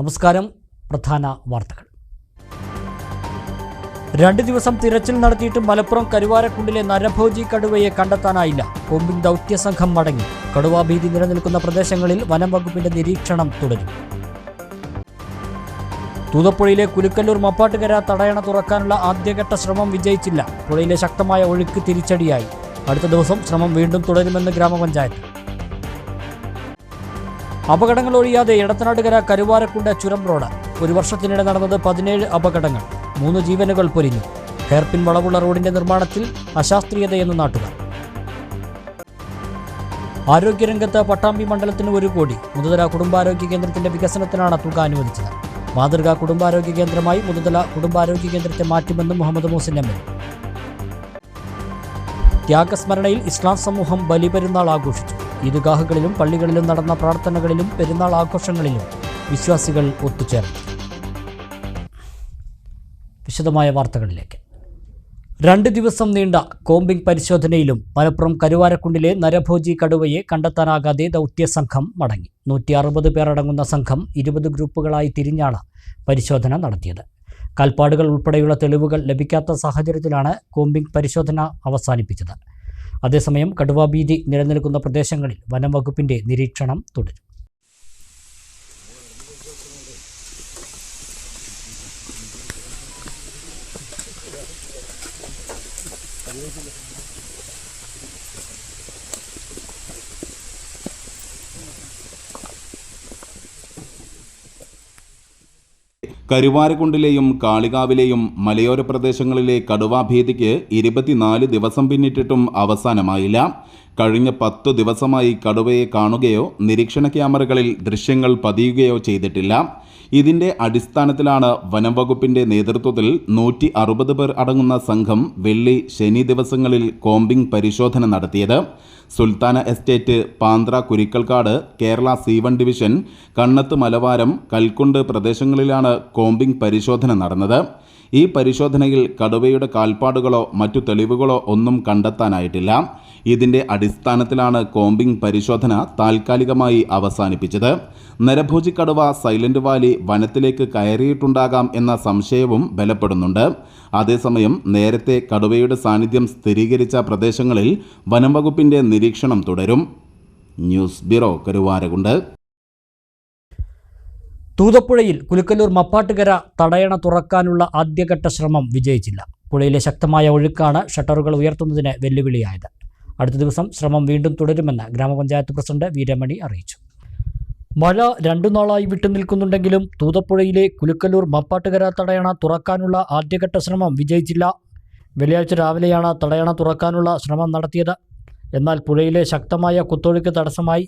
നമസ്കാരം. പ്രധാന വാർത്തകൾ. രണ്ട് ദിവസം തിരച്ചിൽ നടത്തിയിട്ടും മലപ്പുറം കരുവാരക്കുണ്ടിലെ നരഭോജി കടുവയെ കണ്ടെത്താനായില്ല. കൊമ്പിൻ ദൗത്യ സംഘം മടങ്ങി. കടുവാ ഭീതി നിലനിൽക്കുന്ന പ്രദേശങ്ങളിൽ വനം വകുപ്പിന്റെ നിരീക്ഷണം തുടരും. തൂതപ്പുഴയിലെ കുലുക്കല്ലൂർ മപ്പാട്ടുകര തടയണ തുറക്കാനുള്ള ആദ്യഘട്ട ശ്രമം വിജയിച്ചില്ല. പുഴയിലെ ശക്തമായ ഒഴുക്ക് തിരിച്ചടിയായി. അടുത്ത ദിവസം ശ്രമം വീണ്ടും തുടരുമെന്ന് ഗ്രാമപഞ്ചായത്ത്. അപകടങ്ങൾ ഒഴിയാതെ എടത്തനാട്ടുകര കരുവാരക്കുണ്ട ചുരം റോഡ്. ഒരു വർഷത്തിനിടെ നടന്നത് പതിനേഴ് അപകടങ്ങൾ. മൂന്ന് ജീവനുകൾ പൊലിഞ്ഞു. ഹെയർപിൻ വളവുള്ള റോഡിന്റെ നിർമ്മാണത്തിൽ അശാസ്ത്രീയതയെന്ന് നാട്ടുകാർ. ആരോഗ്യരംഗത്ത് പട്ടാമ്പി മണ്ഡലത്തിന് ഒരു കോടി. മുതുതല കുടുംബാരോഗ്യ കേന്ദ്രത്തിന്റെ വികസനത്തിനാണ് തുക അനുവദിച്ചത്. മാതൃകാ കുടുംബാരോഗ്യ കേന്ദ്രമായി മുതുതല കുടുംബാരോഗ്യ കേന്ദ്രത്തെ മാറ്റുമെന്നും മുഹമ്മദ് മൂസിൻ എം എൽ. ത്യാഗസ്മരണയിൽ ഇസ്ലാം സമൂഹം ബലിപെരുന്നാൾ ആഘോഷിച്ചു. ഈദ്ഗാഹുകളിലും പള്ളികളിലും നടന്ന പ്രാർത്ഥനകളിലും പെരുന്നാൾ ആഘോഷങ്ങളിലും വിശ്വാസികൾ ഒത്തുചേർന്നു. വിശദമായ വാർത്തകളിലേക്ക്. രണ്ട് ദിവസം നീണ്ട കോമ്പിംഗ് പരിശോധനയിലും മലപ്പുറം കരുവാരക്കുണ്ടിലെ നരഭോജി കടുവയെ കണ്ടെത്താനാകാതെ ദൗത്യസംഘം മടങ്ങി. നൂറ്റി അറുപത് പേരടങ്ങുന്ന സംഘം ഇരുപത് ഗ്രൂപ്പുകളായി തിരിഞ്ഞാണ് പരിശോധന നടത്തിയത്. കാൽപ്പാടുകൾ ഉൾപ്പെടെയുള്ള തെളിവുകൾ ലഭിക്കാത്ത സാഹചര്യത്തിലാണ് കോമ്പിംഗ് പരിശോധന അവസാനിപ്പിച്ചത്. അതേസമയം കടുവാഭീതി നിലനിൽക്കുന്ന പ്രദേശങ്ങളിൽ വനം വകുപ്പിന്റെ നിരീക്ഷണം തുടരും. കരുവാരക്കുണ്ടിലെയും കാളികാവിലെയും മലയോര പ്രദേശങ്ങളിലെ കടുവാഭീതിക്ക് ഇരുപത്തിനാല് ദിവസം പിന്നിട്ടിട്ടും അവസാനമായില്ല. കഴിഞ്ഞ പത്തു ദിവസമായി കടുവയെ കാണുകയോ നിരീക്ഷണ ക്യാമറകളിൽ ദൃശ്യങ്ങൾ പതിയുകയോ ചെയ്തിട്ടില്ല. ഇതിന്റെ അടിസ്ഥാനത്തിലാണ് വനം വകുപ്പിന്റെ നേതൃത്വത്തിൽ നൂറ്റി അറുപത് പേർ അടങ്ങുന്ന സംഘം വെള്ളി ശനി ദിവസങ്ങളിൽ കോമ്പിംഗ് പരിശോധന നടത്തിയത്. Sultana estate Panthra Kurikkalkad Kerala C one division Kannath Malavaram Kalkundu പ്രദേശങ്ങളിലാണ് കോമ്പിംഗ് പരിശോധന നടന്നത്. ഈ പരിശോധനയിൽ കടുവയുടെ കാൽപ്പാടുകളോ മറ്റു തെളിവുകളോ ഒന്നും കണ്ടെത്താനായിട്ടില്ല. ഇതിന്റെ അടിസ്ഥാനത്തിലാണ് കോമ്പിംഗ് പരിശോധന താൽക്കാലികമായി അവസാനിപ്പിച്ചത്. നരഭോജി സൈലന്റ് വാലി വനത്തിലേക്ക് കയറിയിട്ടുണ്ടാകാം എന്ന സംശയവും ബലപ്പെടുന്നുണ്ട്. അതേസമയം നേരത്തെ കടുവയുടെ സാന്നിധ്യം സ്ഥിരീകരിച്ച പ്രദേശങ്ങളിൽ വനം വകുപ്പിന്റെ നിരീക്ഷണം തുടരും. News bureau Karuvarakundu. തൂതപ്പുഴയിൽ Kulukkallur Mappattukara തടയണ തുറക്കാനുള്ള ആദ്യഘട്ട ശ്രമം വിജയിച്ചില്ല. പുഴയിലെ ശക്തമായ ഒഴുക്കാണ് ഷട്ടറുകൾ ഉയർത്തുന്നതിന് വെല്ലുവിളിയായത്. അടുത്ത ദിവസം ശ്രമം വീണ്ടും തുടരുമെന്ന് ഗ്രാമപഞ്ചായത്ത് പ്രസിഡന്റ് വീരമണി അറിയിച്ചു. മഴ രണ്ടു നാളായി വിട്ടുനിൽക്കുന്നുണ്ടെങ്കിലും തൂതപ്പുഴയിലെ കുലുക്കല്ലൂർ മപ്പാട്ടുകര തടയണ തുറക്കാനുള്ള ആദ്യഘട്ട ശ്രമം വിജയിച്ചില്ല. വെള്ളിയാഴ്ച രാവിലെയാണ് തടയണ തുറക്കാനുള്ള ശ്രമം നടത്തിയത്. എന്നാൽ പുഴയിലെ ശക്തമായ കുത്തൊഴുക്ക് തടസ്സമായി.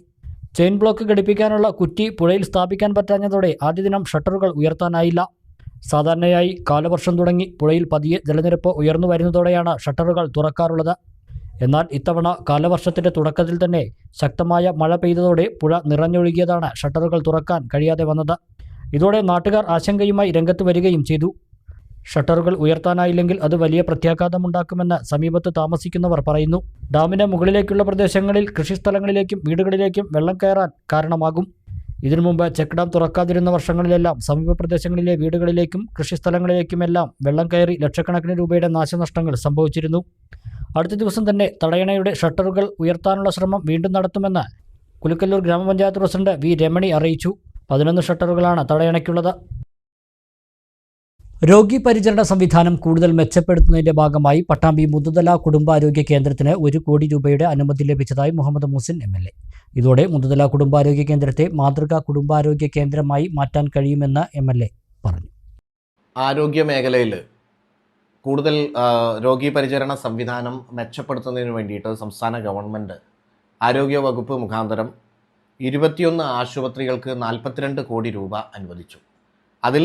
ചെയിൻ ബ്ലോക്ക് ഘടിപ്പിക്കാനുള്ള കുറ്റി പുഴയിൽ സ്ഥാപിക്കാൻ പറ്റാഞ്ഞതോടെ ആദ്യ ദിനം ഷട്ടറുകൾ ഉയർത്താനായില്ല. സാധാരണയായി കാലവർഷം തുടങ്ങി പുഴയിൽ പതിയെ ജലനിരപ്പ് ഉയർന്നു വരുന്നതോടെയാണ് ഷട്ടറുകൾ തുറക്കാറുള്ളത്. എന്നാൽ ഇത്തവണ കാലവർഷത്തിന്റെ തുടക്കത്തിൽ തന്നെ ശക്തമായ മഴ പെയ്തതോടെ പുഴ നിറഞ്ഞൊഴുകിയതാണ് ഷട്ടറുകൾ തുറക്കാൻ കഴിയാതെ വന്നത്. ഇതോടെ നാട്ടുകാർ ആശങ്കയുമായി രംഗത്ത് വരികയും ചെയ്തു. ഷട്ടറുകൾ ഉയർത്താനായില്ലെങ്കിൽ അത് വലിയ പ്രത്യാഘാതമുണ്ടാക്കുമെന്ന് സമീപത്ത് താമസിക്കുന്നവർ പറയുന്നു. ഡാമിന് മുകളിലേക്കുള്ള പ്രദേശങ്ങളിൽ കൃഷിസ്ഥലങ്ങളിലേക്കും വീടുകളിലേക്കും വെള്ളം കയറാൻ കാരണമാകും. ഇതിനു മുമ്പ് ചെക്ക് ഡാം തുറക്കാതിരുന്ന വർഷങ്ങളിലെല്ലാം സമീപ പ്രദേശങ്ങളിലെ വീടുകളിലേക്കും കൃഷിസ്ഥലങ്ങളിലേക്കുമെല്ലാം വെള്ളം കയറി ലക്ഷക്കണക്കിന് രൂപയുടെ നാശനഷ്ടങ്ങൾ സംഭവിച്ചിരുന്നു. അടുത്ത ദിവസം തന്നെ തടയണയുടെ ഷട്ടറുകൾ ഉയർത്താനുള്ള ശ്രമം വീണ്ടും നടത്തുമെന്ന് കുലുക്കല്ലൂർ ഗ്രാമപഞ്ചായത്ത് പ്രസിഡന്റ് വി രമണി അറിയിച്ചു. പതിനൊന്ന് ഷട്ടറുകളാണ് തടയണയ്ക്കുള്ളത്. രോഗി പരിചരണ സംവിധാനം കൂടുതൽ മെച്ചപ്പെടുത്തുന്നതിന്റെ ഭാഗമായി പട്ടാമ്പി മുതുതല കുടുംബാരോഗ്യ കേന്ദ്രത്തിന് ഒരു കോടി രൂപയുടെ അനുമതി ലഭിച്ചതായി Muhammed Muhsin M L A. ഇതോടെ മുതുതല കുടുംബാരോഗ്യ കേന്ദ്രത്തെ മാതൃകാ കുടുംബാരോഗ്യ കേന്ദ്രമായി മാറ്റാൻ കഴിയുമെന്ന് എം എൽ എ പറഞ്ഞു. ആരോഗ്യ മേഖലയിൽ കൂടുതൽ രോഗി പരിചരണ സംവിധാനം മെച്ചപ്പെടുത്തുന്നതിന് വേണ്ടിയിട്ട് സംസ്ഥാന ഗവൺമെന്റ് ആരോഗ്യ വകുപ്പ് മുഖാന്തരം ഇരുപത്തിയൊന്ന് ആശുപത്രികൾക്ക് നാൽപ്പത്തിരണ്ട് കോടി രൂപ അനുവദിച്ചു. അതിൽ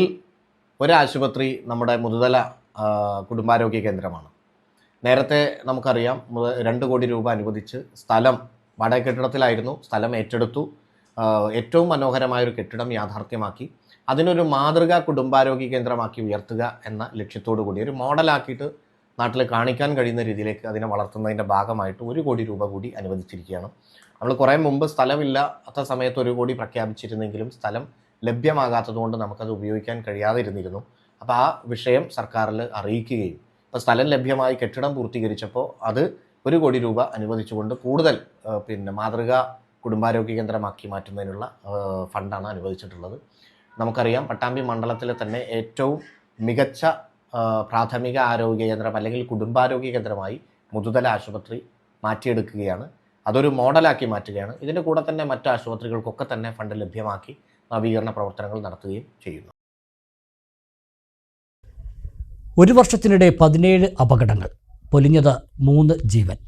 ഒരാശുപത്രി നമ്മുടെ മുതുതല കുടുംബാരോഗ്യ കേന്ദ്രമാണ്. നേരത്തെ നമുക്കറിയാം രണ്ട് കോടി രൂപ അനുവദിച്ച് സ്ഥലം വാടക കെട്ടിടത്തിലായിരുന്നു. സ്ഥലം ഏറ്റെടുത്തു. ഏറ്റവും മനോഹരമായൊരു കെട്ടിടം യാഥാർത്ഥ്യമാക്കി. അതിനൊരു മാതൃകാ കുടുംബാരോഗ്യ കേന്ദ്രമാക്കി ഉയർത്തുക എന്ന ലക്ഷ്യത്തോടു കൂടി ഒരു മോഡലാക്കിയിട്ട് നാട്ടിൽ കാണിക്കാൻ കഴിയുന്ന രീതിയിലേക്ക് അതിനെ വളർത്തുന്നതിന്റെ ഭാഗമായിട്ട് ഒരു കോടി രൂപ കൂടി അനുവദിച്ചിരിക്കുകയാണ്. നമ്മൾ കുറേ മുമ്പ് സ്ഥലമില്ലാത്ത സമയത്ത് ഒരു കോടി പ്രഖ്യാപിച്ചിരുന്നെങ്കിലും സ്ഥലം ലഭ്യമാകാത്തതുകൊണ്ട് നമുക്കത് ഉപയോഗിക്കാൻ കഴിയാതിരുന്നിരുന്നു. അപ്പോൾ ആ വിഷയം സർക്കാരിൽ അറിയിക്കുകയും ഇപ്പോൾ സ്ഥലം ലഭ്യമായി കെട്ടിടം പൂർത്തീകരിച്ചപ്പോൾ അത് ഒരു കോടി രൂപ അനുവദിച്ചുകൊണ്ട് കൂടുതൽ പിന്നെ മാതൃകാ കുടുംബാരോഗ്യ കേന്ദ്രമാക്കി മാറ്റുന്നതിനുള്ള ഫണ്ടാണ് അനുവദിച്ചിട്ടുള്ളത്. നമുക്കറിയാം പട്ടാമ്പി മണ്ഡലത്തിലെ തന്നെ ഏറ്റവും മികച്ച പ്രാഥമിക ആരോഗ്യ കേന്ദ്രം അല്ലെങ്കിൽ കുടുംബാരോഗ്യ കേന്ദ്രമായി മുതുതല ആശുപത്രി മാറ്റിയെടുക്കുകയാണ്. അതൊരു മോഡലാക്കി മാറ്റുകയാണ്. ഇതിന്റെ കൂടെ തന്നെ മറ്റ് ആശുപത്രികൾക്കൊക്കെ തന്നെ ഫണ്ട് ലഭ്യമാക്കി നവീകരണ പ്രവർത്തനങ്ങൾ നടത്തുകയും ചെയ്യുന്നു. ഒരു വർഷത്തിനിടെ പതിനേഴ് അപകടങ്ങൾ. പൊലിഞ്ഞത് മൂന്ന് ജീവൻ.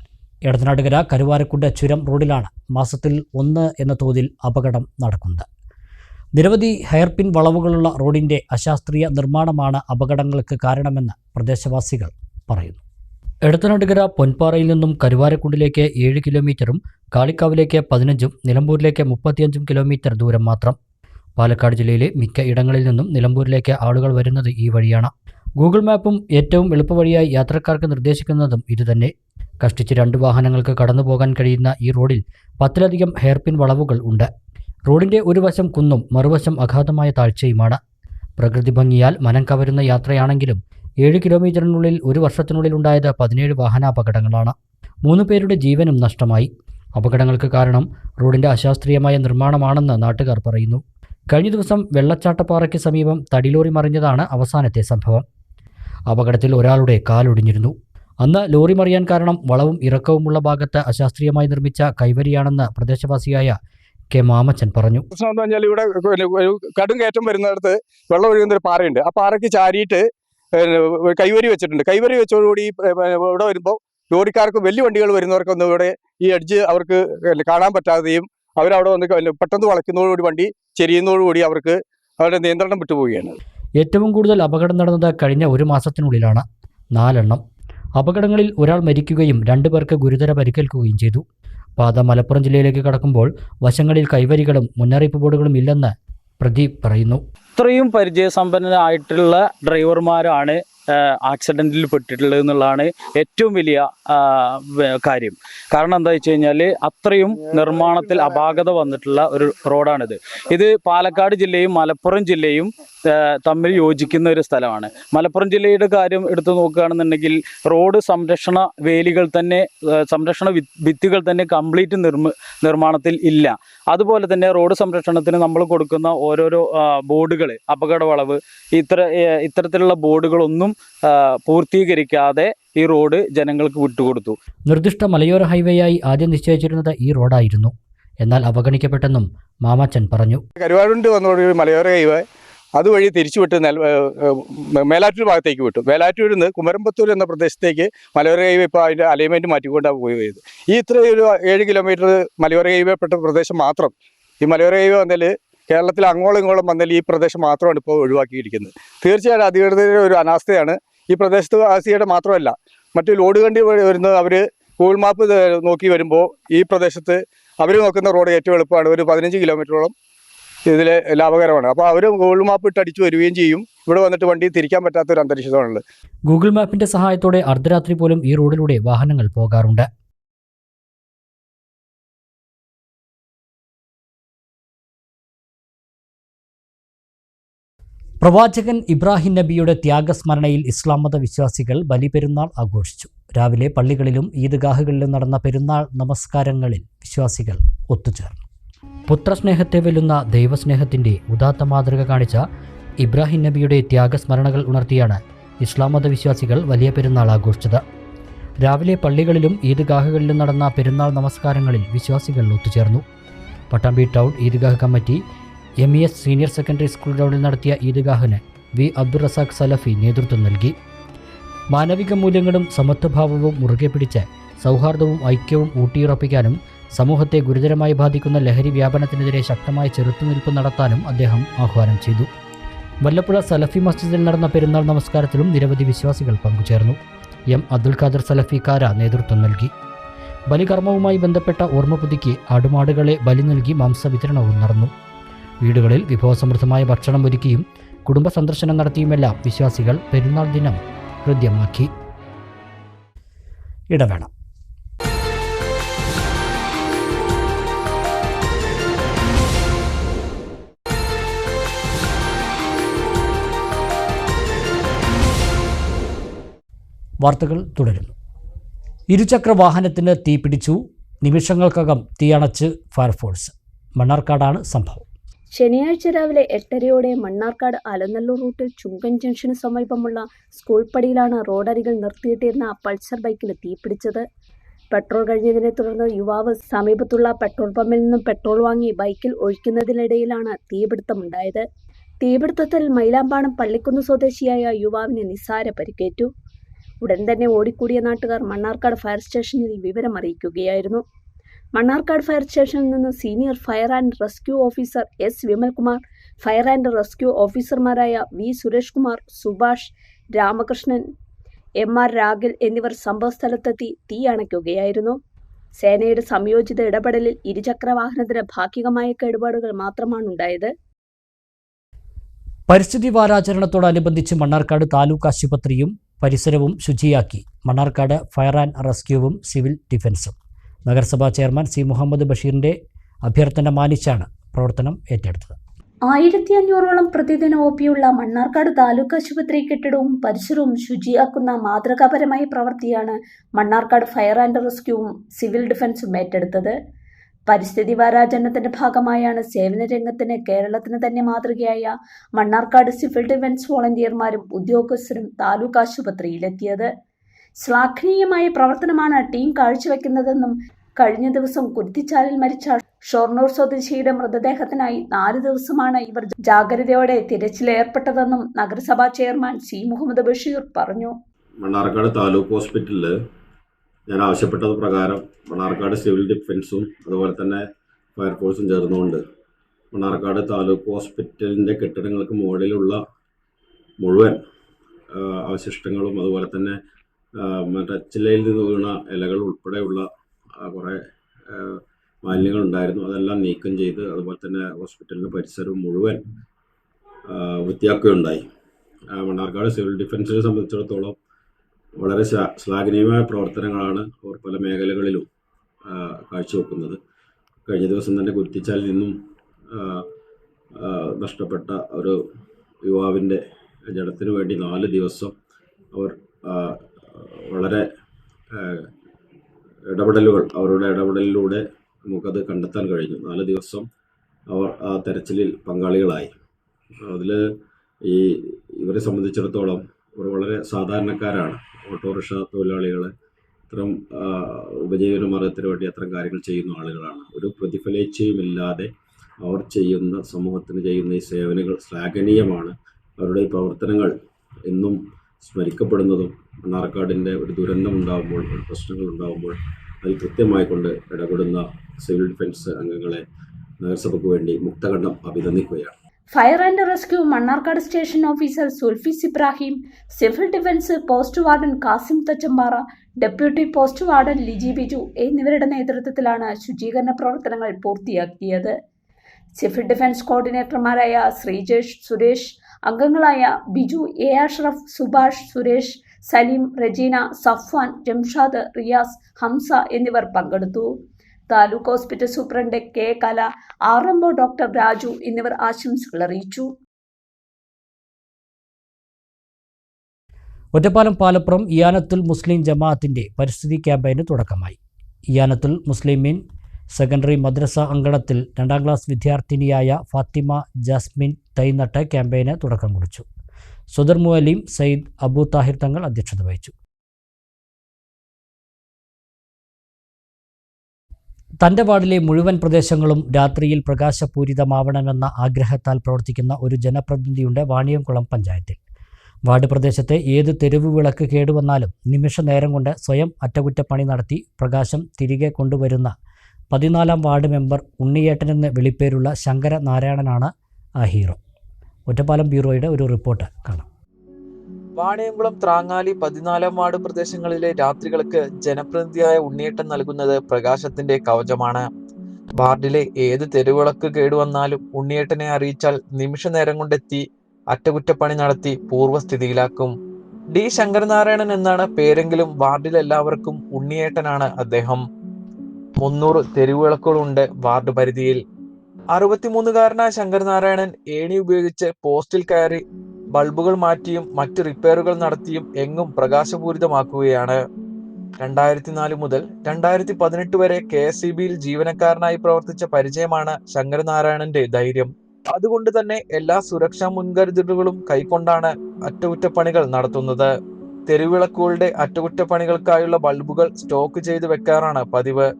എടത്തനാട്ടുകര കരുവാരക്കുണ്ട് ചുരം റോഡിലാണ് മാസത്തിൽ ഒന്ന് എന്ന തോതിൽ അപകടം നടക്കുന്നത്. നിരവധി ഹെയർപിൻ വളവുകളുള്ള റോഡിന്റെ അശാസ്ത്രീയ നിർമ്മാണമാണ് അപകടങ്ങൾക്ക് കാരണമെന്ന് പ്രദേശവാസികൾ പറയുന്നു. എടത്തനാട്ടുകര പൊൻപാറയിൽ നിന്നും കരുവാരക്കുണ്ടിലേക്ക് ഏഴ് കിലോമീറ്ററും കാളിക്കാവിലേക്ക് പതിനഞ്ചും നിലമ്പൂരിലേക്ക് മുപ്പത്തിയഞ്ചും കിലോമീറ്റർ ദൂരം മാത്രം. പാലക്കാട് ജില്ലയിലെ മിക്ക ഇടങ്ങളിൽ നിന്നും നിലമ്പൂരിലേക്ക് ആളുകൾ വരുന്നത് ഈ വഴിയാണ്. ഗൂഗിൾ മാപ്പും ഏറ്റവും എളുപ്പവഴിയായി യാത്രക്കാർക്ക് നിർദ്ദേശിക്കുന്നതും ഇതുതന്നെ. കഷ്ടിച്ച് രണ്ട് വാഹനങ്ങൾക്ക് കടന്നു പോകാൻ കഴിയുന്ന ഈ റോഡിൽ പത്തിലധികം ഹെയർപിൻ വളവുകൾ ഉണ്ട്. റോഡിന്റെ ഒരു വശം കുന്നും മറുവശം അഗാധമായ താഴ്ചയുമാണ്. പ്രകൃതി ഭംഗിയാൽ മനം കവരുന്ന യാത്രയാണെങ്കിലും ഏഴ് കിലോമീറ്ററിനുള്ളിൽ ഒരു വർഷത്തിനുള്ളിൽ ഉണ്ടായത് പതിനേഴ് വാഹനാപകടങ്ങളാണ്. മൂന്ന് പേരുടെ ജീവനും നഷ്ടമായി. അപകടങ്ങൾക്ക് കാരണം റോഡിന്റെ അശാസ്ത്രീയമായ നിർമ്മാണമാണെന്ന് നാട്ടുകാർ പറയുന്നു. കഴിഞ്ഞ ദിവസം വെള്ളച്ചാട്ടപ്പാറയ്ക്ക് സമീപം തടിലോറി മറിഞ്ഞതാണ് അവസാനത്തെ സംഭവം. അപകടത്തിൽ ഒരാളുടെ കാലൊടിഞ്ഞിരുന്നു. അന്ന് ലോറി മറിയാൻ കാരണം വളവും ഇറക്കവുമുള്ള ഭാഗത്ത് അശാസ്ത്രീയമായി നിർമ്മിച്ച കൈവരിയാണെന്ന് പ്രദേശവാസിയായ കെ മാമച്ചൻ പറഞ്ഞു. പ്രശ്നം എന്ന് പറഞ്ഞാൽ ഇവിടെ കടും കയറ്റം വരുന്നിടത്ത് വെള്ളം ഒഴുകുന്ന ഒരു പാറയുണ്ട്. ആ പാറയ്ക്ക് ചാരിയിട്ട് കൈവരി വെച്ചിട്ടുണ്ട്. കൈവരി പിന്നെ ഇവിടെ വരുമ്പോൾ ലോറിക്കാർക്ക് വലിയ വണ്ടികൾ വരുന്നവർക്കൊന്നും ഇവിടെ ഈ എഡ്ജ് അവർക്ക് കാണാൻ പറ്റാതെയും അവരവിടെ വന്ന് പെട്ടെന്ന് വളയ്ക്കുന്നതോടുകൂടി വണ്ടി ചെരിയുന്നതോടുകൂടി അവർക്ക് അവരുടെ നിയന്ത്രണം വിട്ടുപോവുകയാണ്. ഏറ്റവും കൂടുതൽ അപകടം നടന്നത് കഴിഞ്ഞ ഒരു മാസത്തിനുള്ളിലാണ്. നാലെണ്ണം. അപകടങ്ങളിൽ ഒരാൾ മരിക്കുകയും രണ്ടു പേർക്ക് ഗുരുതര പരിക്കേൽക്കുകയും ചെയ്തു. പാത മലപ്പുറം ജില്ലയിലേക്ക് കടക്കുമ്പോൾ വശങ്ങളിൽ കൈവരികളും മുന്നറിയിപ്പ് ബോർഡുകളും ഇല്ലെന്ന് പ്രദീപ് പറയുന്നു. ഇത്രയും പരിചയസമ്പന്നരായിട്ടുള്ള ഡ്രൈവർമാരാണ് ആക്സിഡന്റിൽ പെട്ടിട്ടുള്ളത് എന്നുള്ളതാണ് ഏറ്റവും വലിയ കാര്യം. കാരണം എന്താ വെച്ച് കഴിഞ്ഞാൽ അത്രയും നിർമ്മാണത്തിൽ അപാകത വന്നിട്ടുള്ള ഒരു റോഡാണിത്. ഇത് പാലക്കാട് ജില്ലയും മലപ്പുറം ജില്ലയും തമ്മിൽ യോജിക്കുന്ന ഒരു സ്ഥലമാണ്. മലപ്പുറം ജില്ലയുടെ കാര്യം എടുത്തു നോക്കുകയാണെന്നുണ്ടെങ്കിൽ റോഡ് സംരക്ഷണ വേലികൾ തന്നെ സംരക്ഷണ ഭിത്തികൾ തന്നെ കംപ്ലീറ്റ് നിർമ്മ നിർമ്മാണത്തിൽ ഇല്ല. അതുപോലെ തന്നെ റോഡ് സംരക്ഷണത്തിന് നമ്മൾ കൊടുക്കുന്ന ഓരോരോ ബോർഡുകൾ അപകട വളവ് ഇത്ര ഇത്തരത്തിലുള്ള ബോർഡുകളൊന്നും പൂർത്തീകരിക്കാതെ ഈ റോഡ് ജനങ്ങൾക്ക് വിട്ടുകൊടുത്തു. നിർദ്ദിഷ്ട മലയോര ഹൈവേയായി ആദ്യം നിശ്ചയിച്ചിരുന്നത് ഈ റോഡായിരുന്നു. എന്നാൽ അവഗണിക്കപ്പെട്ടെന്നും മാമച്ചൻ പറഞ്ഞു. കരുവാടുണ്ട് വന്നതോടുകൂടി മലയോര ഹൈവേ അതുവഴി തിരിച്ചുവിട്ട് നെൽ മേലാറ്റൂർ ഭാഗത്തേക്ക് വിട്ടു. മേലാറ്റൂരിൽ നിന്ന് കുമരമ്പത്തൂർ എന്ന പ്രദേശത്തേക്ക് മലയോര ഹൈവേ ഇപ്പോൾ അതിന്റെ അലൈൻമെന്റ് മാറ്റിക്കൊണ്ടാണ് പോയത്. ഈ ഇത്ര ഒരു ഏഴ് കിലോമീറ്റർ മലയോര ഹൈവേ പെട്ട പ്രദേശം മാത്രം ഈ മലയോര ഹൈവേ വന്നാൽ കേരളത്തിൽ അങ്ങോളം ഇങ്ങോളം വന്നാൽ ഈ പ്രദേശം മാത്രമാണ് ഇപ്പോൾ ഒഴിവാക്കിയിരിക്കുന്നത്. തീർച്ചയായും അധികൃതരുടെ ഒരു അനാസ്ഥയാണ്. ഈ പ്രദേശത്ത് വാസിയുടെ മാത്രമല്ല മറ്റു ലോഡ് കണ്ടി വരുന്നത് അവർ ഗൂഗിൾ മാപ്പ് നോക്കി വരുമ്പോൾ ഈ പ്രദേശത്ത് അവർ നോക്കുന്ന റോഡ് ഏറ്റവും എളുപ്പമാണ്. ഒരു പതിനഞ്ച് കിലോമീറ്ററോളം ഇതിൽ ലാഭകരമാണ്. അപ്പോൾ അവർ ഗൂഗിൾ മാപ്പ് ഇട്ട് അടിച്ചു വരികയും ചെയ്യും. ഇവിടെ വന്നിട്ട് വണ്ടി തിരിക്കാൻ പറ്റാത്ത ഒരു അന്തരീക്ഷമാണുള്ളത് ഗൂഗിൾ മാപ്പിന്റെ സഹായത്തോടെ അർദ്ധരാത്രി പോലും ഈ റോഡിലൂടെ വാഹനങ്ങൾ പോകാറുണ്ട്. പ്രവാചകൻ ഇബ്രാഹിം നബിയുടെ ത്യാഗസ്മരണയിൽ ഇസ്ലാം മത വിശ്വാസികൾ ബലിപെരുന്നാൾ ആഘോഷിച്ചു. രാവിലെ പള്ളികളിലും ഈദ്ഗാഹുകളിലും നടന്ന പെരുന്നാൾ നമസ്കാരങ്ങളിൽ വിശ്വാസികൾ ഒത്തുചേർന്നു. പുത്രസ്നേഹത്തെ വെല്ലുന്ന ദൈവസ്നേഹത്തിന്റെ ഉദാത്ത മാതൃക കാണിച്ച ഇബ്രാഹിം നബിയുടെ ത്യാഗസ്മരണകൾ ഉണർത്തിയാണ് ഇസ്ലാം മത വിശ്വാസികൾ വലിയ പെരുന്നാൾ ആഘോഷിച്ചത്. രാവിലെ പള്ളികളിലും ഈദ്ഗാഹുകളിലും നടന്ന പെരുന്നാൾ നമസ്കാരങ്ങളിൽ വിശ്വാസികൾ ഒത്തുചേർന്നു. Pattambi town Eidgah committee M E S senior secondary school ഗ്രൗണ്ടിൽ നടത്തിയ ഈദ്ഗാഹിന് വി. അബ്ദുൾ റസാഖ് സലഫി നേതൃത്വം നൽകി. മാനവിക മൂല്യങ്ങളും സമത്വഭാവവും മുറുകെ പിടിച്ച് സൗഹാർദ്ദവും ഐക്യവും ഊട്ടിയുറപ്പിക്കാനും സമൂഹത്തെ ഗുരുതരമായി ബാധിക്കുന്ന ലഹരി വ്യാപനത്തിനെതിരെ ശക്തമായ ചെറുത്തുനിൽപ്പ് നടത്താനും അദ്ദേഹം ആഹ്വാനം ചെയ്തു. വല്ലപ്പുഴ സലഫി മസ്ജിദിൽ നടന്ന പെരുന്നാൾ നമസ്കാരത്തിലും നിരവധി വിശ്വാസികൾ പങ്കുചേർന്നു. എം. അബ്ദുൽ ഖാദർ സലഫി കാര നേതൃത്വം നൽകി. ബലികർമ്മവുമായി ബന്ധപ്പെട്ട ഓർമ്മ പുതുക്കി ആടുമാടുകളെ ബലി നൽകി മാംസവിതരണവും നടന്നു. വീടുകളിൽ വിഭവസമൃദ്ധമായ ഭക്ഷണം ഒരുക്കിയും കുടുംബ സന്ദർശനം നടത്തിയുമെല്ലാം വിശ്വാസികൾ പെരുന്നാൾ ദിനം ഹൃദ്യമാക്കി. ഇടവേണ വാർത്തകൾ തുടരുന്നു. ഇരുചക്ര വാഹനത്തിന് തീപിടിച്ചു. നിമിഷങ്ങൾക്കകം തീയണച്ച് ഫയർഫോഴ്സ്. മണ്ണാർക്കാടാണ് സംഭവം. ശനിയാഴ്ച രാവിലെ എട്ടരയോടെ മണ്ണാർക്കാട് അലനല്ലൂർ റൂട്ടിൽ ചുങ്കൻ ജംഗ്ഷന് സമീപമുള്ള സ്കൂൾ പടിയിലാണ് റോഡരികിൽ നിർത്തിയിട്ടിരുന്ന പൾസർ ബൈക്കിന് തീപിടിച്ചത്. പെട്രോൾ കഴിഞ്ഞതിനെ തുടർന്ന് യുവാവ് സമീപത്തുള്ള പെട്രോൾ പമ്പിൽ നിന്നും പെട്രോൾ വാങ്ങി ബൈക്കിൽ ഒഴിക്കുന്നതിനിടയിലാണ് തീപിടുത്തമുണ്ടായത്. തീപിടുത്തത്തിൽ മൈലാമ്പാണം പള്ളിക്കുന്ന് സ്വദേശിയായ യുവാവിന് നിസ്സാര പരിക്കേറ്റു. ഉടൻ തന്നെ ഓടിക്കൂടിയ നാട്ടുകാർ മണ്ണാർക്കാട് ഫയർ സ്റ്റേഷനിൽ വിവരം അറിയിക്കുകയായിരുന്നു മണ്ണാർക്കാട് ഫയർ സ്റ്റേഷനിൽ നിന്ന് senior fire and rescue officer S Vimalkumar fire and rescue ഓഫീസർമാരായ V Suresh Kumar Subhash Ramakrishnan M R Ragil എന്നിവർ സംഭവസ്ഥലത്തെത്തി തീ അണയ്ക്കുകയായിരുന്നു. സേനയുടെ സംയോജിത ഇടപെടലിൽ ഇരുചക്ര വാഹനത്തിന് ഭാഗികമായ കേടുപാടുകൾ മാത്രമാണ് ഉണ്ടായത്. പരിസ്ഥിതി വാരാചരണത്തോടനുബന്ധിച്ച് മണ്ണാർക്കാട് താലൂക്ക് ആശുപത്രിയും പരിസരവും ശുചിയാക്കി. മണ്ണാർക്കാട് ഫയർ ആൻഡ് റെസ്ക്യൂവും സിവിൽ ഡിഫൻസും. നഗരസഭാ ചെയർമാൻ സി മുഹമ്മദ് ബഷീറിന്റെ അഭ്യർത്ഥന മാനിച്ചാണ് പ്രവർത്തനം ഏറ്റെടുത്തത്. ആയിരത്തി അഞ്ഞൂറോളം പ്രതിദിന ഒ പിയുള്ള മണ്ണാർക്കാട് താലൂക്ക് ആശുപത്രി കെട്ടിടവും പരിസരവും ശുചിയാക്കുന്ന മാതൃകാപരമായ പ്രവൃത്തിയാണ് മണ്ണാർക്കാട് ഫയർ ആൻഡ് റെസ്ക്യൂവും സിവിൽ ഡിഫൻസും ഏറ്റെടുത്തത്. പരിസ്ഥിതി വാരാചരണത്തിന്റെ ഭാഗമായാണ് സേവന രംഗത്തിന് കേരളത്തിന് തന്നെ മാതൃകയായ മണ്ണാർക്കാട് സിവിൽ ഡിഫൻസ് വോളണ്ടിയർമാരും ഉദ്യോഗസ്ഥരും താലൂക്ക് ആശുപത്രിയിലെത്തിയത്. ശ്ലാഘനീയമായ പ്രവർത്തനമാണ് ടീം കാഴ്ചവെക്കുന്നതെന്നും കഴിഞ്ഞ ദിവസം കുരുത്തിച്ചാലിൽ മരിച്ച ഷൊർണൂർ സ്വദേശിയുടെ മൃതദേഹത്തിനായി നാല് ദിവസമാണ് ഇവർ ജാഗ്രതയോടെ തിരച്ചിലേർപ്പെട്ടതെന്നും നഗരസഭാ ചെയർമാൻ സി മുഹമ്മദ് ബഷീർ പറഞ്ഞു. മണ്ണാർക്കാട് താലൂക്ക് ഹോസ്പിറ്റലിൽ ഞാൻ ആവശ്യപ്പെട്ടത് പ്രകാരം മണ്ണാർക്കാട് സിവിൽ ഡിഫൻസും അതുപോലെ തന്നെ ഫയർഫോഴ്സും ചേർന്നുകൊണ്ട് മണ്ണാർക്കാട് താലൂക്ക് ഹോസ്പിറ്റലിന്റെ കെട്ടിടങ്ങൾക്ക് മുകളിലുള്ള മുഴുവൻ അവശിഷ്ടങ്ങളും അതുപോലെ തന്നെ മറ്റേ ചില്ലയിൽ നിന്ന് വീണ ഇലകൾ ഉൾപ്പെടെയുള്ള കുറേ മാലിന്യങ്ങൾ ഉണ്ടായിരുന്നു അതെല്ലാം നീക്കം ചെയ്ത് അതുപോലെ തന്നെ ഹോസ്പിറ്റലിന്റെ പരിസരം മുഴുവൻ വൃത്തിയാക്കുകയുണ്ടായി. മണ്ണാർക്കാട് സിവിൽ ഡിഫൻസിനെ സംബന്ധിച്ചിടത്തോളം വളരെ ശ്ലാ- ശ്ലാഘനീയമായ പ്രവർത്തനങ്ങളാണ് അവർ പല മേഖലകളിലും കാഴ്ചവെക്കുന്നത്. കഴിഞ്ഞ ദിവസം തന്നെ കുറ്റിച്ചാലിൽ നിന്നും നഷ്ടപ്പെട്ട ഒരു യുവാവിന്റെ ജഡത്തിന് വേണ്ടി നാല് ദിവസം അവർ വളരെ ഇടപെടലുകൾ അവരുടെ ഇടപെടലിലൂടെ നമുക്കത് കണ്ടെത്താൻ കഴിഞ്ഞു. നാല് ദിവസം അവർ ആ തെരച്ചിലിൽ പങ്കാളികളായി. അതിൽ ഈ ഇവരെ സംബന്ധിച്ചിടത്തോളം ഇവർ വളരെ സാധാരണക്കാരാണ്. ഓട്ടോറിക്ഷ തൊഴിലാളികൾ ഇത്തരം ഉപജീവന മാർഗത്തിന് വേണ്ടി അത്തരം കാര്യങ്ങൾ ചെയ്യുന്ന ആളുകളാണ്. ഒരു പ്രതിഫലേച്ഛയുമില്ലാതെ അവർ ചെയ്യുന്ന സമൂഹത്തിന് ചെയ്യുന്ന ഈ സേവനങ്ങൾ ശ്ലാഘനീയമാണ്. അവരുടെ ഈ പ്രവർത്തനങ്ങൾ എന്നും സ്മരിക്കപ്പെടുന്നതും മണ്ണാർക്കാടിന്റെ ഒരു ദുരന്തം ഉണ്ടാകുമ്പോൾ ഒരു പ്രശ്നങ്ങൾ ഉണ്ടാകുമ്പോൾ അതിൽ കൃത്യമായി കൊണ്ട് ഇടപെടുന്ന സിവിൽ ഡിഫൻസ് അംഗങ്ങളെ നഗരസഭയ്ക്ക് വേണ്ടി മുക്തകണ്ഠം അഭിനന്ദിക്കുകയാണ്. Fire and rescue Mannarkkad station officer Sulfees Ibrahim civil defence post warden Kasim Thachampara deputy post warden Liji Biju എന്നിവരുടെ നേതൃത്വത്തിലാണ് ശുചീകരണ പ്രവർത്തനങ്ങൾ പൂർത്തിയാക്കിയത്. സിവിൽ ഡിഫൻസ് കോർഡിനേറ്റർമാരായ ശ്രീജേഷ് സുരേഷ് അംഗങ്ങളായ ബിജു എ അഷ്റഫ് സുഭാഷ് സുരേഷ് സലീം റജീന സഫ്വാൻ ജംഷാദ് റിയാസ് ഹംസ എന്നിവർ പങ്കെടുത്തു. Taluk hospital superintendent K. Kala R. Doctor Raju എന്നിവർ ആശംസകൾ അറിയിച്ചു. ഒറ്റപ്പാലം പാലപ്പുറം ഇയാനത്തുൽ മുസ്ലിം ജമാഅത്തിന്റെ പരിസ്ഥിതി ക്യാമ്പയിന് തുടക്കമായി. ഇയാനത്തുൽ മുസ്ലിമീൻ സെക്കൻഡറി മദ്രസ അങ്കണത്തിൽ രണ്ടാം ക്ലാസ് വിദ്യാർത്ഥിനിയായ ഫാത്തിമ ജാസ്മിൻ തൈനട്ട ക്യാമ്പയിന് തുടക്കം കുറിച്ചു. സുദർ മുഅലീം സയ്യിദ് അബു താഹിർ തങ്ങൾ അധ്യക്ഷത വഹിച്ചു. തന്റെ വാർഡിലെ മുഴുവൻ പ്രദേശങ്ങളും രാത്രിയിൽ പ്രകാശപൂരിതമാവണമെന്ന ആഗ്രഹത്താൽ പ്രവർത്തിക്കുന്ന ഒരു ജനപ്രതിനിധിയുണ്ട് വാണിയംകുളം പഞ്ചായത്തിൽ. വാർഡ് പ്രദേശത്തെ ഏത് തെരുവ് വിളക്ക് കേടുവന്നാലും നിമിഷ നേരം കൊണ്ട് സ്വയം അറ്റകുറ്റപ്പണി നടത്തി പ്രകാശം തിരികെ കൊണ്ടുവരുന്ന പതിനാലാം വാർഡ് മെമ്പർ ഉണ്ണിയേട്ടനെന്ന് വിളിപ്പേരുള്ള ശങ്കര നാരായണനാണ് ആ ഹീറോ. ഒറ്റപ്പാലം ബ്യൂറോയുടെ ഒരു റിപ്പോർട്ട് കാണാം. വാണിയംകുളം ത്രാങ്ങാലി പതിനാലാം വാർഡ് പ്രദേശങ്ങളിലെ രാത്രികൾക്ക് ജനപ്രതിനിധിയായ ഉണ്ണിയേട്ടൻ നൽകുന്നത് പ്രകാശത്തിന്റെ കവചമാണ്. വാർഡിലെ ഏത് തെരുവിളക്ക് കേടുവന്നാലും ഉണ്ണിയേട്ടനെ അറിയിച്ചാൽ നിമിഷ നേരം കൊണ്ടെത്തി അറ്റകുറ്റപ്പണി നടത്തി പൂർവസ്ഥിതിയിലാക്കും. ഡി ശങ്കരനാരായണൻ എന്നാണ് പേരെങ്കിലും വാർഡിൽ എല്ലാവർക്കും ഉണ്ണിയേട്ടനാണ് അദ്ദേഹം. മുന്നൂറ് തെരുവിളക്കുകളുണ്ട് വാർഡ് പരിധിയിൽ. അറുപത്തിമൂന്നുകാരനായ ശങ്കരനാരായണൻ ഏണി ഉപയോഗിച്ച് പോസ്റ്റിൽ കയറി ബൾബുകൾ മാറ്റിയും മറ്റ് റിപ്പയറുകൾ നടത്തിയും എങ്ങും പ്രകാശപൂരിതമാക്കുകയാണ്. രണ്ടായിരത്തി നാല് മുതൽ രണ്ടായിരത്തി പതിനെട്ട് വരെ കെ എസ് ഇ ബിയിൽ ജീവനക്കാരനായി പ്രവർത്തിച്ച പരിചയമാണ് ശങ്കരനാരായണന്റെ ധൈര്യം. അതുകൊണ്ട് തന്നെ എല്ലാ സുരക്ഷാ മുൻകരുതലുകളും കൈക്കൊണ്ടാണ് അറ്റകുറ്റപ്പണികൾ നടത്തുന്നത്. തെരുവിളക്കുകളുടെ അറ്റകുറ്റപ്പണികൾക്കായുള്ള ബൾബുകൾ സ്റ്റോക്ക് ചെയ്ത് വെക്കാറാണ് പതിവ്.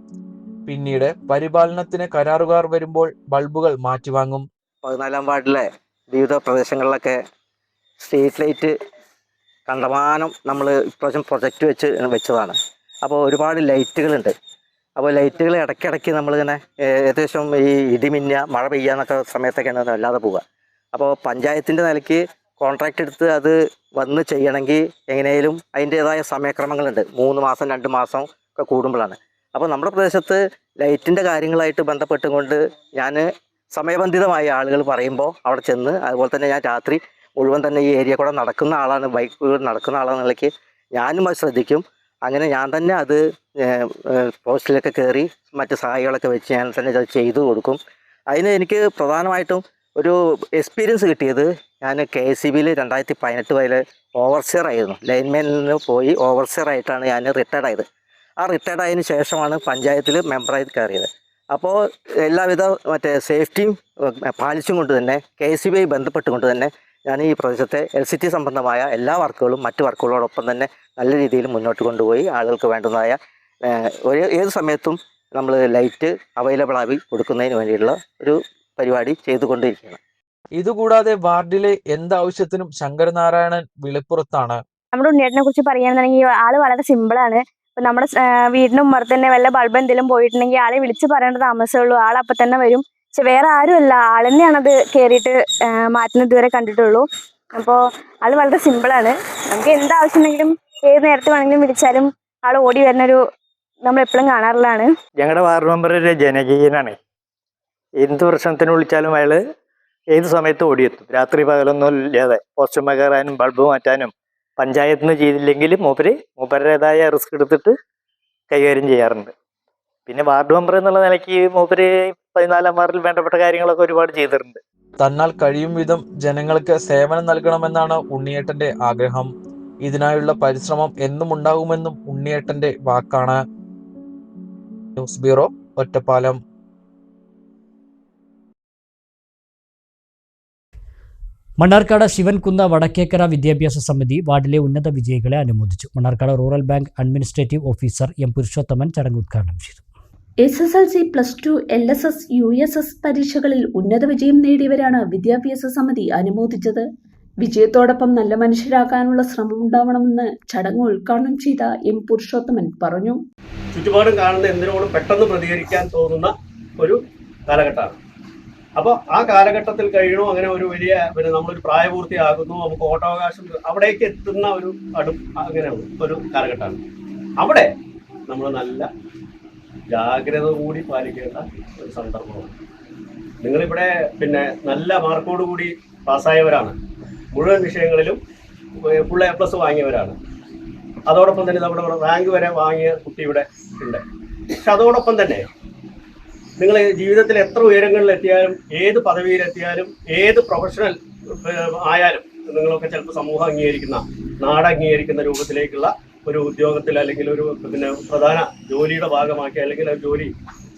പിന്നീട് പരിപാലനത്തിന് കരാറുകാർ വരുമ്പോൾ ബൾബുകൾ മാറ്റിവാങ്ങും. പതിനാലാം വാർഡിലെ വിവിധ പ്രദേശങ്ങളിലൊക്കെ സ്ട്രീറ്റ് ലൈറ്റ് കണ്ടമാനം നമ്മൾ ഇപ്രാവശ്യം പ്രൊജക്റ്റ് വെച്ച് വെച്ചതാണ്. അപ്പോൾ ഒരുപാട് ലൈറ്റുകളുണ്ട് അപ്പോൾ ലൈറ്റുകൾ ഇടയ്ക്കിടയ്ക്ക് നമ്മളിങ്ങനെ ഏകദേശം ഈ ഇടിമിന്ന മഴ പെയ്യാന്നൊക്കെ സമയത്തൊക്കെയാണ് അല്ലാതെ പോവുക. അപ്പോൾ പഞ്ചായത്തിന്റെ നിലയ്ക്ക് കോൺട്രാക്റ്റ് എടുത്ത് അത് വന്ന് ചെയ്യണമെങ്കിൽ എങ്ങനെയും അതിന്റേതായ സമയക്രമങ്ങളുണ്ട്. മൂന്ന് മാസം രണ്ട് മാസം ഒക്കെ കൂടുമ്പോഴാണ്. അപ്പോൾ നമ്മുടെ പ്രദേശത്ത് ലൈറ്റിന്റെ കാര്യങ്ങളായിട്ട് ബന്ധപ്പെട്ടുകൊണ്ട് ഞാൻ സമയബന്ധിതമായ ആളുകൾ പറയുമ്പോൾ അവിടെ ചെന്ന് അതുപോലെ തന്നെ ഞാൻ രാത്രി മുഴുവൻ തന്നെ ഈ ഏരിയ കൂടെ നടക്കുന്ന ആളാണ് ബൈക്ക് നടക്കുന്ന ആളാണ് നിലയ്ക്ക് ഞാനും അത് ശ്രദ്ധിക്കും. അങ്ങനെ ഞാൻ തന്നെ അത് പോസ്റ്റിലൊക്കെ കയറി മറ്റ് സഹായികളൊക്കെ വെച്ച് ഞാൻ തന്നെ അത് ചെയ്തു കൊടുക്കും. അതിന് എനിക്ക് പ്രധാനമായിട്ടും ഒരു എക്സ്പീരിയൻസ് കിട്ടിയത് ഞാൻ കെ എസ് സി ബിയിൽ രണ്ടായിരത്തി പതിനെട്ട് വരെ ഓവർസിയർ ആയിരുന്നു. ലൈൻമാനിൽ നിന്ന് പോയി ഓവർസിയർ ആയിട്ടാണ് ഞാൻ റിട്ടയർഡ് ആയത്. ആ റിട്ടയർഡ് ആയതിനു ശേഷമാണ് പഞ്ചായത്തിൽ മെമ്പറായി കയറിയത്. അപ്പോൾ എല്ലാവിധ മറ്റേ സേഫ്റ്റിയും പാലിച്ചും കൊണ്ട് തന്നെ കെ എസ് സി ബി ബന്ധപ്പെട്ടുകൊണ്ട് തന്നെ ഞാൻ ഈ പ്രദേശത്തെ എൽ സി ടി സംബന്ധമായ എല്ലാ വർക്കുകളും മറ്റ് വർക്കുകളോടൊപ്പം തന്നെ നല്ല രീതിയിൽ മുന്നോട്ട് കൊണ്ടുപോയി ആളുകൾക്ക് വേണ്ടുന്നതായ ഒരു ഏത് സമയത്തും നമ്മൾ ലൈറ്റ് അവൈലബിൾ ആയി കൊടുക്കുന്നതിന് വേണ്ടിയുള്ള ഒരു പരിപാടി ചെയ്തുകൊണ്ടിരിക്കുകയാണ്. ഇതുകൂടാതെ വാർഡിലെ എന്താവശ്യത്തിനും ശങ്കരനാരായണൻ വിളിപ്പുറത്താണ്. നമ്മുടെ ഉണ്ണിയേട്ടനെ കുറിച്ച് പറയുകയാണെന്നുണ്ടെങ്കിൽ ആൾ വളരെ സിമ്പിളാണ് ഇപ്പൊ നമ്മുടെ ഉമ്മർ വീടിന്റെ ഉമ്മറത്ത് തന്നെ വല്ല ബൾബ് എന്തെങ്കിലും പോയിട്ടുണ്ടെങ്കിൽ ആളെ വിളിച്ച് പറയേണ്ട താമസമുള്ളൂ ആൾ തന്നെ വരും. പക്ഷെ വേറെ ആരുമല്ല. ആൾ തന്നെയാണ് അത് കയറിയിട്ട് മാറ്റുന്നത് വരെ കണ്ടിട്ടുള്ളൂ. അപ്പോൾ ആൾ വളരെ സിമ്പിളാണ് നമുക്ക് എന്ത് ആവശ്യമുണ്ടെങ്കിലും ഏത് നേരത്ത് വേണമെങ്കിലും വിളിച്ചാലും ആൾ ഓടി വരുന്നൊരു നമ്മൾ എപ്പോഴും കാണാറുള്ളതാണ്. ഞങ്ങളുടെ വാർഡ് മെമ്പർ ഒരു ജനകീയനാണ്. എന്ത് പ്രശ്നത്തിന് വിളിച്ചാലും അയാൾ ഏത് സമയത്തും ഓടിയെത്തും. രാത്രി പകലൊന്നും ഇല്ലാതെ. പോസ്റ്റർ മകറാനും ബൾബ് മാറ്റാനും പഞ്ചായത്തിൽ നിന്ന് ചെയ്തില്ലെങ്കിൽ മൂപ്പര് മൂപ്പരുടേതായ റിസ്ക് എടുത്തിട്ട് കൈകാര്യം ചെയ്യാറുണ്ട്. പിന്നെ വാർഡ് മെമ്പർ എന്നുള്ള നിലയ്ക്ക് മൂപ്പര് പതിനാലാം വാർഡിൽ വേണ്ടപ്പെട്ട കാര്യങ്ങളൊക്കെ ഒരുപാട് ചെയ്തിട്ടുണ്ട്. തന്നാൽ കഴിയും വിധം ജനങ്ങൾക്ക് സേവനം നൽകണമെന്നാണ് ഉണ്ണിയേട്ടന്റെ ആഗ്രഹം. ഇതിനായുള്ള പരിശ്രമം എന്നും ഉണ്ടാകുമെന്നും ഉണ്ണിയേട്ടന്റെ വാക്കാണ്. News bureau Ottapalam. Mannarkkad ശിവൻകുന്ന Vadakkekkara വിദ്യാഭ്യാസ സമിതി വാർഡിലെ ഉന്നത വിജയികളെ അനുമോദിച്ചു. Mannarkkad rural bank administrative officer M Purushothaman ചടങ്ങ് ഉദ്ഘാടനം ചെയ്തു. S S L C plus two L S S U S S പരീക്ഷകളിൽ ഉന്നത വിജയം നേടിയവരാണ് വിദ്യാഭ്യാസ സമിതി അനുമോദിച്ചത്. വിജയത്തോടൊപ്പം നല്ല മനുഷ്യരാകാനുള്ള ശ്രമം ഉണ്ടാവണമെന്ന് ചടങ്ങ് ഉദ്ഘാടനം ചെയ്ത എം പുരുഷോത്തമൻ പറഞ്ഞു. ചുറ്റുപാടും കാണുന്ന എന്തിനോടും പെട്ടെന്ന് പ്രതികരിക്കാൻ തോന്നുന്ന ഒരു കാലഘട്ടമാണ്. അപ്പോൾ ആ കാലഘട്ടത്തിൽ കഴിയണോ? അങ്ങനെ ഒരു വലിയ പിന്നെ നമ്മളൊരു പ്രായപൂർത്തിയാകുന്നു നമുക്ക് വോട്ടവകാശം അവിടേക്ക് എത്തുന്ന ഒരു അടു അങ്ങനെ ഒരു കാലഘട്ടമാണ്. അവിടെ നമ്മൾ നല്ല ജാഗ്രത കൂടി പാലിക്കേണ്ട ഒരു സന്ദർഭമാണ്. നിങ്ങളിവിടെ പിന്നെ നല്ല മാർക്കോട് കൂടി പാസ്സായവരാണ്. മുഴുവൻ വിഷയങ്ങളിലും ഫുൾ എ പ്ലസ് വാങ്ങിയവരാണ്. അതോടൊപ്പം തന്നെ നമ്മുടെ റാങ്ക് വരെ വാങ്ങിയ കുട്ടി ഇവിടെ ഉണ്ട്. പക്ഷെ അതോടൊപ്പം തന്നെ നിങ്ങൾ ജീവിതത്തിൽ എത്ര ഉയരങ്ങളിൽ എത്തിയാലും ഏത് പദവിയിലെത്തിയാലും ഏത് പ്രൊഫഷണൽ ആയാലും നിങ്ങളൊക്കെ ചിലപ്പോൾ സമൂഹം അംഗീകരിക്കുന്ന നാട് അംഗീകരിക്കുന്ന രൂപത്തിലേക്കുള്ള ഒരു ഉദ്യോഗത്തിൽ അല്ലെങ്കിൽ ഒരു പിന്നെ പ്രധാന ജോലിയുടെ ഭാഗമാക്കി അല്ലെങ്കിൽ ഒരു ജോലി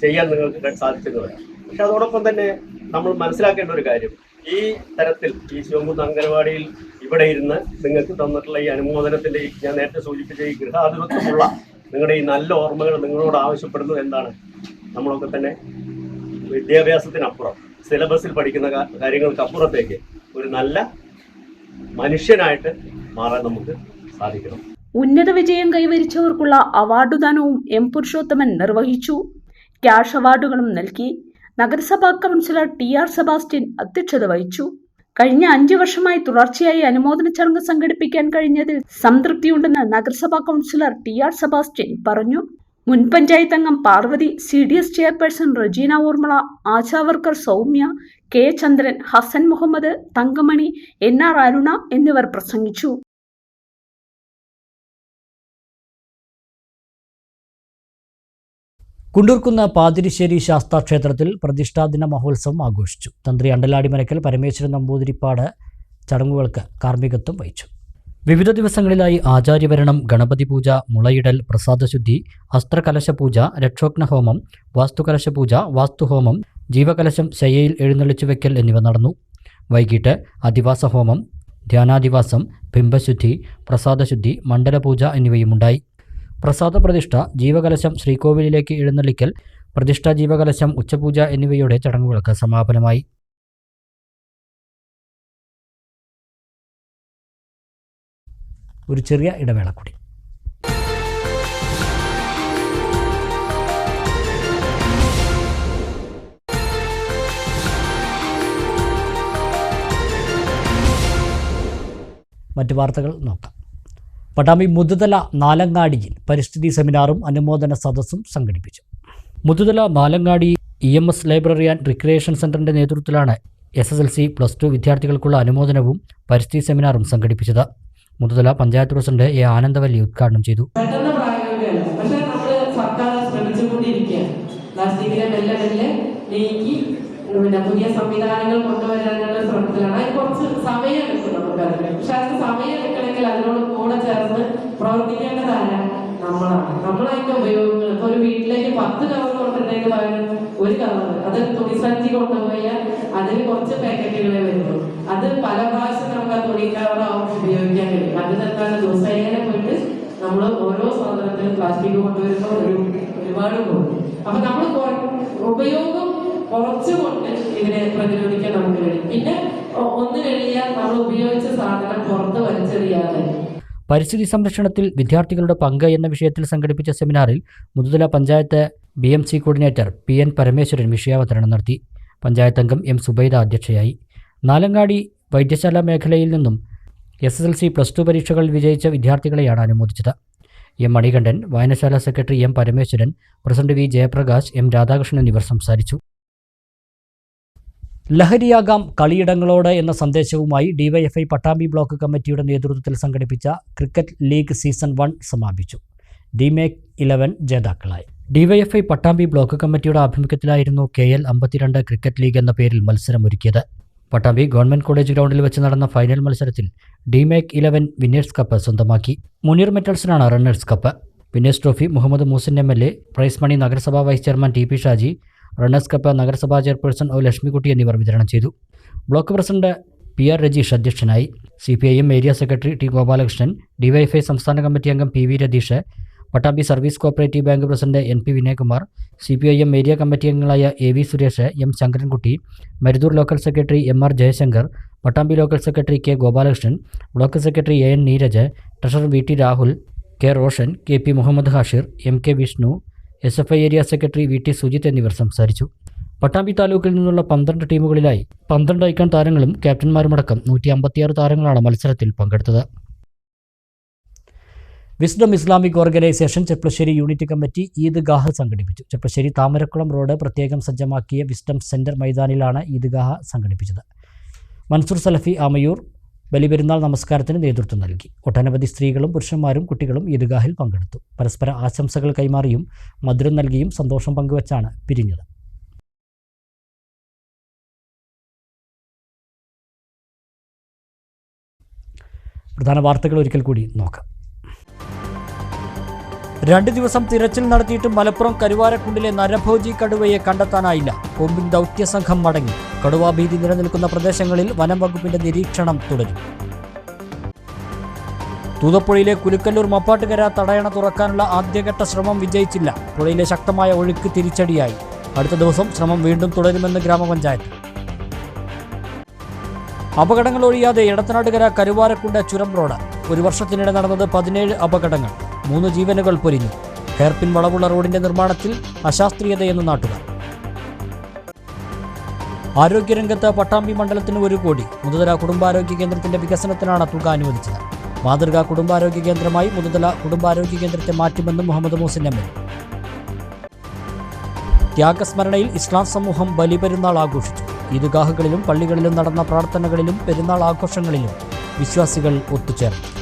ചെയ്യാൻ നിങ്ങൾക്ക് വരാം പക്ഷെ അതോടൊപ്പം തന്നെ നമ്മൾ മനസ്സിലാക്കേണ്ട ഒരു കാര്യം. ഈ തരത്തിൽ ഈ ശിവംകുന്ന് അംഗനവാടിയിൽ ഇവിടെ ഇരുന്ന് നിങ്ങൾക്ക് തന്നിട്ടുള്ള ഈ അനുമോദനത്തിന്റെ ഞാൻ നേരത്തെ സൂചിപ്പിച്ച ഈ ഗൃഹാതിപത്യമുള്ള നിങ്ങളുടെ ഈ നല്ല ഓർമ്മകൾ നിങ്ങളോട് ആവശ്യപ്പെടുന്നത് എന്താണ്? നമ്മളൊക്കെ തന്നെ വിദ്യാഭ്യാസത്തിനപ്പുറം സിലബസിൽ പഠിക്കുന്ന കാര്യങ്ങൾക്ക് അപ്പുറത്തേക്ക് ഒരു നല്ല മനുഷ്യനായിട്ട് മാറാൻ നമുക്ക് സാധിക്കണം. ഉന്നത വിജയം കൈവരിച്ചവർക്കുള്ള അവാർഡുദാനവും എം പുരുഷോത്തമൻ നിർവഹിച്ചു. ക്യാഷ് അവാർഡുകളും നൽകി. നഗരസഭാ കൗൺസിലർ ടി ആർ സെബാസ്റ്റ്യൻ അധ്യക്ഷത വഹിച്ചു. കഴിഞ്ഞ അഞ്ചു വർഷമായി തുടർച്ചയായി അനുമോദന ചടങ്ങ് സംഘടിപ്പിക്കാൻ കഴിഞ്ഞതിൽ സംതൃപ്തിയുണ്ടെന്ന് നഗരസഭാ കൗൺസിലർ ടി ആർ സെബാസ്റ്റ്യൻ പറഞ്ഞു. മുൻ പഞ്ചായത്ത് അംഗം Parvathi C D S chairperson Rajeena Urmila ASHA worker Soumya K Chandran Hasan Muhammed Thankamani N R Aruna എന്നിവർ പ്രസംഗിച്ചു. കുണ്ടൂർക്കുന്ന പാതിരിശ്ശേരി ശാസ്താ ക്ഷേത്രത്തിൽ പ്രതിഷ്ഠാദിന മഹോത്സവം ആഘോഷിച്ചു. തന്ത്രി അണ്ടലാടി അണ്ടലാടിമനക്കൽ പരമേശ്വരൻ നമ്പൂതിരിപ്പാട് ചടങ്ങുകൾക്ക് കാർമ്മികത്വം വഹിച്ചു. വിവിധ ദിവസങ്ങളിലായി ആചാര്യവരണം ഗണപതി പൂജ മുളയിടൽ പ്രസാദശുദ്ധി അസ്ത്രകലശപൂജ പൂജ രക്ഷോഗ്ന ഹോമം വാസ്തുകലശ പൂജ വാസ്തുഹോമം ജീവകലശം ശയ്യയിൽ എഴുന്നള്ളിച്ചു വയ്ക്കൽ എന്നിവ നടന്നു. വൈകിട്ട് അധിവാസ ഹോമം ധ്യാനാധിവാസം ബിംബശുദ്ധി പ്രസാദശുദ്ധി മണ്ഡലപൂജ എന്നിവയുമുണ്ടായി. പ്രസാദ പ്രതിഷ്ഠ ജീവകലശം ശ്രീകോവിലിലേക്ക് എഴുന്നള്ളിക്കൽ പ്രതിഷ്ഠാ ജീവകലശം ഉച്ചപൂജ എന്നിവയുടെ ചടങ്ങുകൾക്ക് സമാപനമായി. ഒരു ചെറിയ ഇടവേള കൂടി. മറ്റു വാർത്തകൾ നോക്കാം. പട്ടാമ്പി മുതുതല നാലങ്ങാടിയിൽ പരിസ്ഥിതി സെമിനാറും അനുമോദന സദസ്സും സംഘടിപ്പിച്ചു. Muthuthala Nalangadi E M S library and recreation സെന്ററിന്റെ നേതൃത്വത്തിലാണ് S S L C plus two വിദ്യാർത്ഥികൾക്കുള്ള അനുമോദനവും പരിസ്ഥിതി സെമിനാറും സംഘടിപ്പിച്ചത്. മുതുതല പഞ്ചായത്ത് പ്രസിഡന്റ് എ ആനന്ദവല്ലി ഉദ്ഘാടനം ചെയ്തു. പിന്നെ പുതിയ സംവിധാനങ്ങൾ കൊണ്ടുവരാനുള്ള ശ്രമത്തിലാണ്. അത് കുറച്ച് സമയം എടുക്കും നമുക്കതിന് പക്ഷെ അത് സമയം എടുക്കണമെങ്കിൽ അതിനോട് കൂടെ ചേർന്ന് പ്രവർത്തിക്കേണ്ടതാണ് നമ്മളാണ്. നമ്മളതിന്റെ ഉപയോഗങ്ങൾ. ഇപ്പൊ ഒരു വീട്ടിലേക്ക് പത്ത് കവർ കൊണ്ടിട്ടുണ്ടെങ്കിൽ പകരം ഒരു കവർ അത് തുണിസഞ്ചി കൊണ്ടുപോയാൽ അതിൽ കുറച്ച് പാക്കറ്റുകളെ വരുള്ളൂ. അത് പല പ്രാവശ്യം നമുക്ക് ആ തുണി കവറാവും ഉപയോഗിക്കാൻ കഴിയും. അത് തന്നെയാണ് ദിവസേന പോയിട്ട് നമ്മൾ ഓരോ സാധനത്തിലും പ്ലാസ്റ്റിക് കൊണ്ടുവരുമ്പോൾ ഒരു ഒരുപാട് പോകും. അപ്പൊ നമ്മൾ ഉപയോഗം കുറച്ചുകൊണ്ട് ഇതിനെ പ്രതിരോധിക്കാൻ നമുക്ക് കഴിയും. പിന്നെ ഒന്ന് കഴിയാൽ നമ്മൾ ഉപയോഗിച്ച സാധനം പുറത്ത് വലിച്ചെറിയാതെ പരിസ്ഥിതി സംരക്ഷണത്തിൽ വിദ്യാർത്ഥികളുടെ പങ്ക് എന്ന വിഷയത്തിൽ സംഘടിപ്പിച്ച സെമിനാറിൽ Muthuthala panchayat B M C coordinator P N Parameswaran വിഷയാവതരണം നടത്തി. പഞ്ചായത്ത് അംഗം എം സുബൈദ അധ്യക്ഷയായി. നാലങ്ങാടി വൈദ്യശാല മേഖലയിൽ നിന്നും S S L C plus two പരീക്ഷകൾ വിജയിച്ച വിദ്യാർത്ഥികളെയാണ് അനുമോദിച്ചത്. എം മണികണ്ഠൻ വായനശാല secretary M Parameswaran president V Jayaprakash M Radhakrishnan എന്നിവർ സംസാരിച്ചു. ലഹരിയാകാം കളിയിടങ്ങളോട് എന്ന സന്ദേശവുമായി ഡിവൈഎഫ്ഐ പട്ടാമ്പി ബ്ലോക്ക് കമ്മിറ്റിയുടെ നേതൃത്വത്തിൽ സംഘടിപ്പിച്ച ക്രിക്കറ്റ് ലീഗ് സീസൺ വൺ സമാപിച്ചു. ഡിമേക്ക് ഇലവൻ ജേതാക്കളായി. ഡിവൈഎഫ്ഐ പട്ടാമ്പി ബ്ലോക്ക് കമ്മിറ്റിയുടെ ആഭിമുഖ്യത്തിലായിരുന്നു കെ എൽ അമ്പത്തിരണ്ട് ക്രിക്കറ്റ് ലീഗ് എന്ന പേരിൽ മത്സരമൊരുക്കിയത്. പട്ടാമ്പി ഗവൺമെന്റ് കോളേജ് ഗ്രൗണ്ടിൽ വെച്ച് നടന്ന ഫൈനൽ മത്സരത്തിൽ ഡിമേക്ക് ഇലവൻ വിന്നേഴ്സ് കപ്പ് സ്വന്തമാക്കി. Muneer മെറ്റൽസിനാണ് runners cup. Winners trophy Muhammed Muhsin M L A prize money നഗരസഭാ vice chairman T P Shaji runners cup നഗരസഭാ ചെയർപേഴ്സൺ ഒ ലക്ഷ്മിക്കുട്ടി എന്നിവർ വിതരണം ചെയ്തു. Block president P R Rajeesh അധ്യക്ഷനായി C P I M area secretary T Gopalakrishnan DYFI സംസ്ഥാന committee അംഗം P V Ratheesh Pattambi service cooperative bank president N P Vinayakumar C P I M area committee അംഗങ്ങളായ A V Suresh M Sankarankutty Maruthur local secretary M R Jayasankar Pattambi local secretary K Gopalakrishnan block secretary A N Neeraj treasurer V T Rahul K Roshan K P Muhammed Hashir M K Vishnu S F I area secretary V T Sujith എന്നിവർ സംസാരിച്ചു. പട്ടാമ്പി താലൂക്കിൽ നിന്നുള്ള പന്ത്രണ്ട് ടീമുകളിലായി പന്ത്രണ്ട് icon താരങ്ങളും ക്യാപ്റ്റന്മാരുമടക്കം നൂറ്റി അമ്പത്തിയാറ് താരങ്ങളാണ് മത്സരത്തിൽ പങ്കെടുത്തത്. Wisdom Islamic organisation Cheplassery unit committee Eidgah സംഘടിപ്പിച്ചു. ചെപ്ലശ്ശേരി താമരക്കുളം റോഡ് പ്രത്യേകം സജ്ജമാക്കിയ വിസ്ഡം സെന്റർ മൈതാനിലാണ് ഈദ്ഗാഹ് സംഘടിപ്പിച്ചത്. മൻസൂർ സലഫി ആമയൂർ ബലിപെരുന്നാൾ നമസ്കാരത്തിന് നേതൃത്വം നൽകി. ഒട്ടനവധി സ്ത്രീകളും പുരുഷന്മാരും കുട്ടികളും ഈദ്ഗാഹിൽ പങ്കെടുത്തു. പരസ്പര ആശംസകൾ കൈമാറിയും മധുരം നൽകിയും സന്തോഷം പങ്കുവച്ചാണ് പിരിഞ്ഞത്. പ്രധാന വാർത്തകൾ ഒരിക്കൽ കൂടി നോക്കാം. രണ്ട് ദിവസം തിരച്ചിൽ നടത്തിയിട്ടും മലപ്പുറം കരുവാരക്കുണ്ടിലെ നരഭോജി കടുവയെ കണ്ടെത്താനായില്ല. കൊമ്പിൻ ദൗത്യ സംഘം മടങ്ങി. കടുവാഭീതി നിലനിൽക്കുന്ന പ്രദേശങ്ങളിൽ വനം വകുപ്പിന്റെ നിരീക്ഷണം തുടരും. തൂതപ്പുഴയിലെ കുലുക്കല്ലൂർ മപ്പാട്ടുകര തടയണ തുറക്കാനുള്ള ആദ്യഘട്ട ശ്രമം വിജയിച്ചില്ല. പുഴയിലെ ശക്തമായ ഒഴുക്ക് തിരിച്ചടിയായി. അടുത്ത ദിവസം ശ്രമം വീണ്ടും തുടരുമെന്ന് ഗ്രാമപഞ്ചായത്ത്. അപകടങ്ങൾ ഒഴിയാതെ ഇടത്തനാട്ടുകര കരുവാരക്കുണ്ട ചുരം റോഡ്. ഒരു വർഷത്തിനിടെ നടന്നത് പതിനേഴ് അപകടങ്ങൾ. മൂന്ന് ജീവനുകൾ പൊരിഞ്ഞു ഹെയർപിൻ വളവുള്ള റോഡിന്റെ നിർമ്മാണത്തിൽ അശാസ്ത്രീയതയെന്ന് നാട്ടുകാർ. ആരോഗ്യരംഗത്ത് പട്ടാമ്പി മണ്ഡലത്തിന് ഒരു കോടി. മുതുതല കുടുംബാരോഗ്യ കേന്ദ്രത്തിന്റെ വികസനത്തിനാണ് തുക അനുവദിച്ചത്. മാതൃകാ കുടുംബാരോഗ്യ കേന്ദ്രമായി മുതുതല കുടുംബാരോഗ്യ കേന്ദ്രത്തെ മാറ്റുമെന്നും മുഹമ്മദ് മോസിൻ എം എൽ ത്യാഗസ്മരണയിൽ ഇസ്ലാം സമൂഹം ബലിപെരുന്നാൾ ആഘോഷിച്ചു. ഈദ്ഗാഹുകളിലും പള്ളികളിലും നടന്ന പ്രാർത്ഥനകളിലും പെരുന്നാൾ ആഘോഷങ്ങളിലും വിശ്വാസികൾ ഒത്തുചേർന്നു.